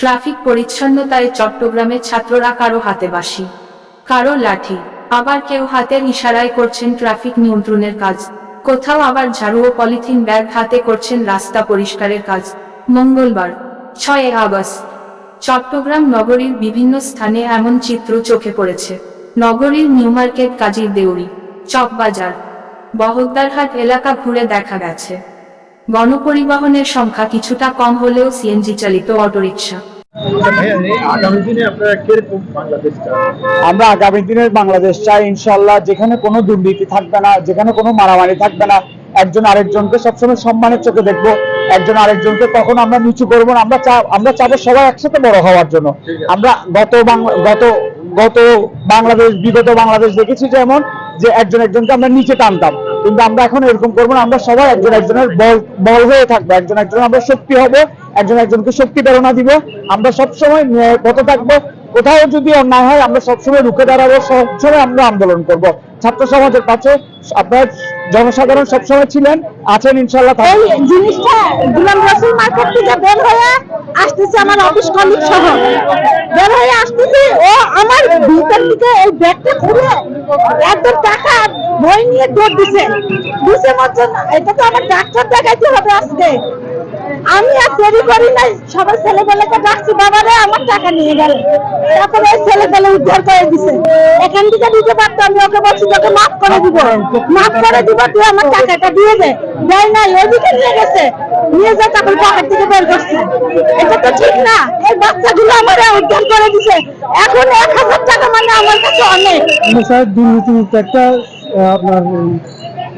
Traffic পরিচ্ছন্নতায় চট্টগ্রামের ছাত্ররা কারও হাতে বাঁশি, কারও লাঠি, আবার কেউ হাতের ইশারায় করছেন ট্রাফিক নিয়ন্ত্রণের কাজ, কোথাও আবার ঝাড়ু ও পলিথিন ব্যাগ হাতে করছেন রাস্তা পরিষ্কারের কাজ। মঙ্গলবার, ছয় আগস্ট, চট্টগ্রাম নগরীর বিভিন্ন স্থানে এমন চিত্র চোখে পড়েছে। নগরীর নিউ মার্কেট কাজীর দেউরি, চকবাজার, বহদ্দারহাট এলাকা ঘুরে দেখা গেছে। গণপরিবহনের সংখ্যা কিছুটা কম হলেও সিএনজি চালিত অটোরিকশা। আমরা আগামী দিনের বাংলাদেশ চাই ইনশাল্লাহ যেখানে কোনো দুর্নীতি থাকবে না যেখানে কোনো মারামারি থাকবে না একজন আরেকজনকে সবসময় সম্মানের চোখে দেখব। একজন আরেকজনকে কখনো আমরা নিচু করব না। আমরা চা- আমরা চাবো সবাই একসাথে বড় হওয়ার জন্য। আমরা গত বাংলা গত গত বাংলাদেশ বিগত বাংলাদেশ দেখেছি যেমন যে একজন একজনকে আমরা নিচে টানতাম। কিন্তু আমরা এখন এরকম করব না। আমরা সবাই একজন একজনের বল হয়ে থাকব। একজন একজন আমরা শক্তি হব, একজন একজনকে শক্তি প্রেরণা দিব। আমরা সবসময় পথে থাকব। কোথাও যদি অন্যায় হয়, আমরা সবসময় রুখে দাঁড়াবো, সবসময় আমরা আন্দোলন করব। ছাত্র সমাজের কাছে আপনার জনসাধারণ সবসময় ছিলেন, আছেন ইনশাল্লাহ জিনিসটা আসতেছে আমার অফিস কলিগ সহ। বের হয়ে আসতেছে, ও আমার ভিতর থেকে এই ব্যাগটা খুলে একদম টাকা বই নিয়ে দৌড় দিছে। দিছে মতো এটা তো আমার ডাক্তার দেখাইতে হবে আজকে। আমি আর দেরি করি নাই, সবাই ছেলেবেলাকে ডাকছি, বাবারে আমার টাকা নিয়ে গেল। তারপরে এই ছেলেবেলা উদ্ধার করে দিছে। এখান থেকে দিতে পারতো, আমি ওকে বলছি মাফ করে দিব। মাফ করে দিব, তুই আমার টাকাটা দিয়ে দে। দেয় নাই, ওইদিকে নিয়ে গেছে। নিয়ে যা তখন পকেট থেকে বের করছে। এটা তো ঠিক না। এই বাচ্চাগুলো আমার উদ্ধার করে দিছে। এখন এক হাজার টাকা মানে আমার কাছে অনেক। একটা আপনার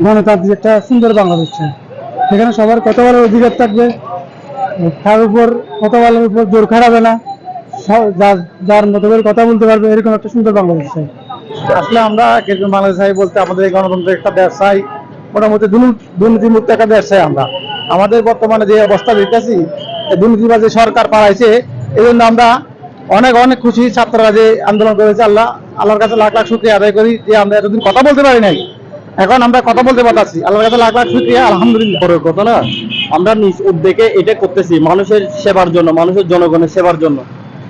গণতান্ত্রিক একটা সুন্দর বাংলাদেশ সেখানে সবার কথা বলার অধিকার থাকবে। তার উপর কথা বলার উপর জোর খারাবে না। যার যার মতো করে কথা বলতে পারবে এরকম একটা সুন্দর বাংলাদেশ চাই। আসলে আমরা কীরকম বাংলাদেশ চাই বলতে আমাদের এই গণতন্ত্রের একটা চাই মোটামুটি দুর্নীতিমুক্ত একটা দেশ চাই আমরা। আমাদের বর্তমানে যে অবস্থা দেখতেছি দুর্নীতিবাজ সরকার পাড়াইছে এই জন্য আমরা অনেক অনেক খুশি ছাত্ররা যে আন্দোলন করেছে। আল্লাহ আল্লাহর কাছে লাখ লাখ শুক্রিয়া আদায় করি যে আমরা এতদিন কথা বলতে পারি নাই। এখন আমরা কথা বলতে পারছি আল্লাহর কাছে লাখ লাখ শুক্রিয়া আলহামদুলিল্লাহ। বড় কথা না আমরা নিজ উদ্যোগে এটা করতেছি মানুষের সেবার জন্য মানুষের জনগণের সেবার জন্য।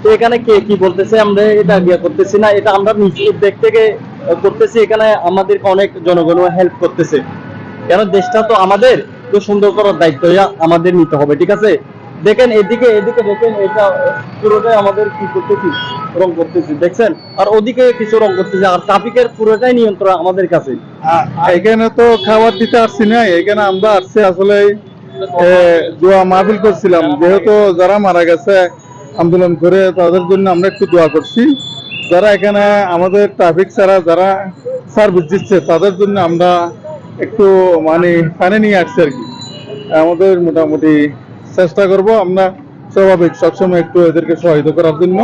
তো এখানে কে কি বলতেছে, আমরা এটা গিয়ে করতেছি না, এটা আমরা নিজ উদ্যোগ থেকে করতেছি, এখানে আমাদেরকে অনেক জনগণও হেল্প করতেছে। কেন দেশটা তো আমাদের, তো সুন্দর করার দায়িত্ব আমাদের নিতে হবে, ঠিক আছে? দেখেন এদিকে এদিকে দেখেন, এটা পুরোটাই আমাদের কি করতেছি? রং করতেছি, দেখছেন? আর ওদিকে কিছু রং করতেছি, আর ট্রাফিকের পুরোটাই নিয়ন্ত্রণ আমাদের কাছে। এখানে তো খাবার দিতে আসছি না, এখানে আমরা আসছি আসলে দোয়া মাহফিল করছিলাম, যেহেতু যারা মারা গেছে আন্দোলন করে তাদের জন্য আমরা একটু দোয়া করছি। যারা এখানে আমাদের ট্রাফিক ছাড়া, যারা সার্ভিস দিচ্ছে, তাদের জন্য আমরা একটু মানে ফানে নিয়ে আসছি আর কি। আমাদের মোটামুটি চেষ্টা করব আমরা স্বাভাবিক সবসময় একটু এদেরকে সহায়তা করার জন্য।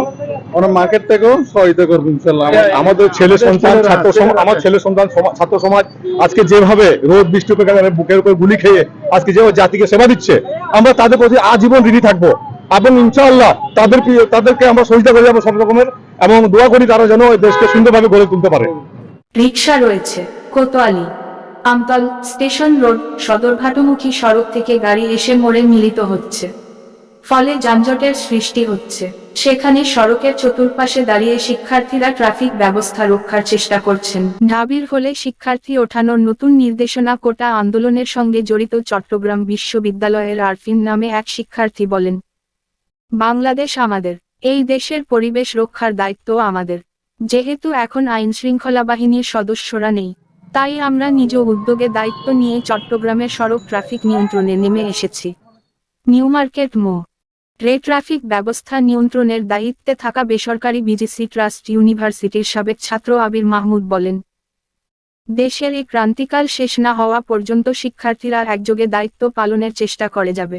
আমরা মার্কেট থেকেও সহায়তা করব ইনশাল্লাহ। আমাদের ছেলে সন্তান, ছাত্র সমাজ আমার ছেলে সন্তান ছাত্র সমাজ আজকে যেভাবে রোদ, বৃষ্টি বুকের উপর গুলি খেয়ে আজকে যেভাবে জাতিকে সেবা দিচ্ছে, আমরা তাদের প্রতি আজীবন ঋণী থাকব। এবং ইনশাআল্লাহ তাদেরকে তাদেরকে আমরা সহিতা করে যাব সব রকমের, এবং দোয়া করি তারা যেন দেশকে সুন্দরভাবে গড়ে তুলতে পারে। রিক্সা রয়েছে, কোতোয়ালি, আমতল স্টেশন রোড, সদরঘাটমুখী সড়ক থেকে গাড়ি এসে মোড়ে মিলিত হচ্ছে। ফলে যানজটের সৃষ্টি হচ্ছে। সেখানে সড়কের চতুর্পাশে দাঁড়িয়ে শিক্ষার্থীরা ট্রাফিক ব্যবস্থা রক্ষার চেষ্টা করছেন। ঢাবির হলে শিক্ষার্থী ওঠানোর নতুন নির্দেশনা কোটা আন্দোলনের সঙ্গে জড়িত চট্টগ্রাম বিশ্ববিদ্যালয়ের আরফিন নামে এক শিক্ষার্থী বলেন বাংলাদেশ আমাদের, এই দেশের পরিবেশ রক্ষার দায়িত্ব আমাদের। যেহেতু এখন আইন শৃঙ্খলা বাহিনীর সদস্যরা নেই, তাই আমরা নিজ উদ্যোগে দায়িত্ব নিয়ে চট্টগ্রামের সড়ক ট্রাফিক নিয়ন্ত্রণে নেমে এসেছি। নিউ মার্কেট মো। রে ট্রাফিক ব্যবস্থা নিয়ন্ত্রণের দায়িত্বে থাকা বেসরকারি বিজিসি ট্রাস্ট ইউনিভার্সিটির সাবেক ছাত্র আবির মাহমুদ বলেন, দেশের এই ক্রান্তিকাল শেষ না হওয়া পর্যন্ত শিক্ষার্থীরা একযোগে দায়িত্ব পালনের চেষ্টা করে যাবে।